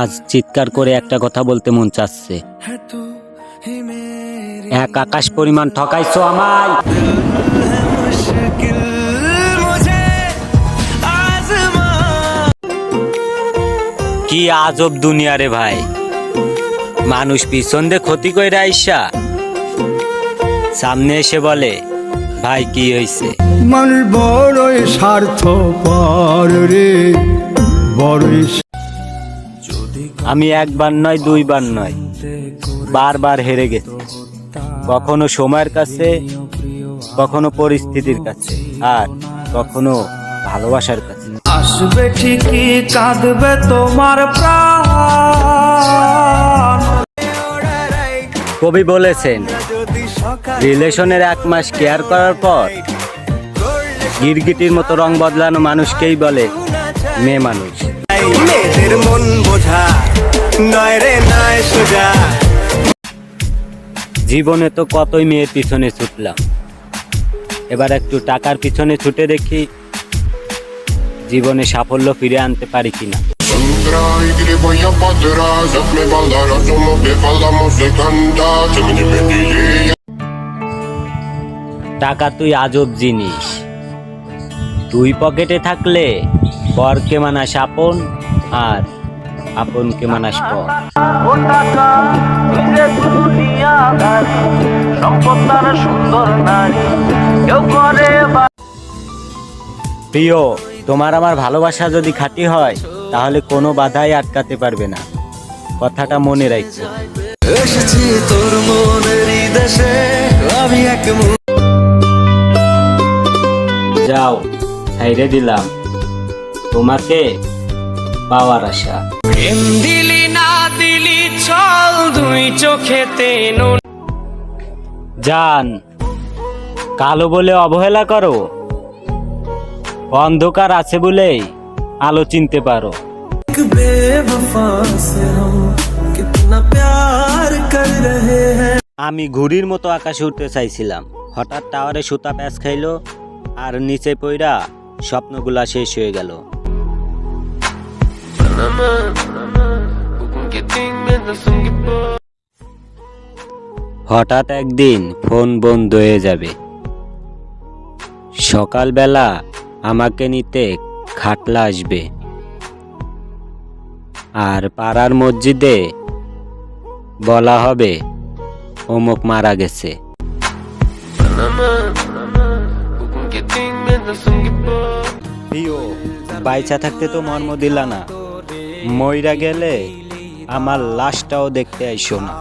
আজ চিৎকার করে একটা কথা বলতে মন চাচ্ছে। এক আকাশ পরিমাণ ঠকাইছো আমায়। কি আজব দুনিয়া রে ভাই। মানুষ পিছন দিয়ে ক্ষতি কইরা আইসা। সামনে এসে বলে, ভাই, কি হয়েছে মানুষ বড়ই স্বার্থ পর রে, বড়ই আমি একবার নয় দুইবার নয় বারবার হেরে গেছি। কখনো সময়ের কাছে কখনো পরিস্থিতির কাছে আর কখনো ভালোবাসার কাছে। আসবে ঠিকই কাঁদবে তোমার কবি বলেছেন রিলেশনের এক মাস কেয়ার করার পর গিরগিটির মতো রং বদলানো মানুষকেই বলে মেয়ে মানুষ। মেয়েদের মন বোঝা। নয় রে নয় সোজা। জীবনে তো কতই মেয়ের পিছনে ছুটলাম। এবার একটু টাকার পিছনে ছুটে দেখি জীবনে সাফল্য ফিরে আনতে পারি কিনা। টাকা তুই আজব জিনিস। তুই পকেটে থাকলে পরকে মানাস আপন আর আপনকে মানাস পর। সুন্দর নারী প্রিয় তোমার আমার ভালোবাসা যদি খাঁটি হয় তাহলে কোনো বাধাই আটকাতে পারবে না। কথাটা মনে রাখছো এসেছি তোর দেশে আমি এক যাও। ছাইরে দিলাম। তোমাকে পাওয়ার আশা। প্রেম দিলি না দিলি চল দুই চোখেতে জান কালো বলে অবহেলা করো। অন্ধকার আছে বলেই আলো চিনতে পারো। আমি ঘুড়ির মতো আকাশে উঠতে চাইছিলাম। হঠাৎ টাওয়ারে সুতা প্যাঁচ খাইলো আর নিচে পইরা স্বপ্নগুলা শেষ হয়ে গেল। হঠাৎ একদিন ফোন বন্ধ হয়ে যাবে। সকালবেলা আমাকে নিতে খাটলা আসবে। আর পাড়ার মসজিদে বলা হবে, অমুক মারা গেছে। বাইচা থাকতে তো মর্ম দিলা না। ময়রা গেলে আমার লাশটাও দেখতে আইসো না।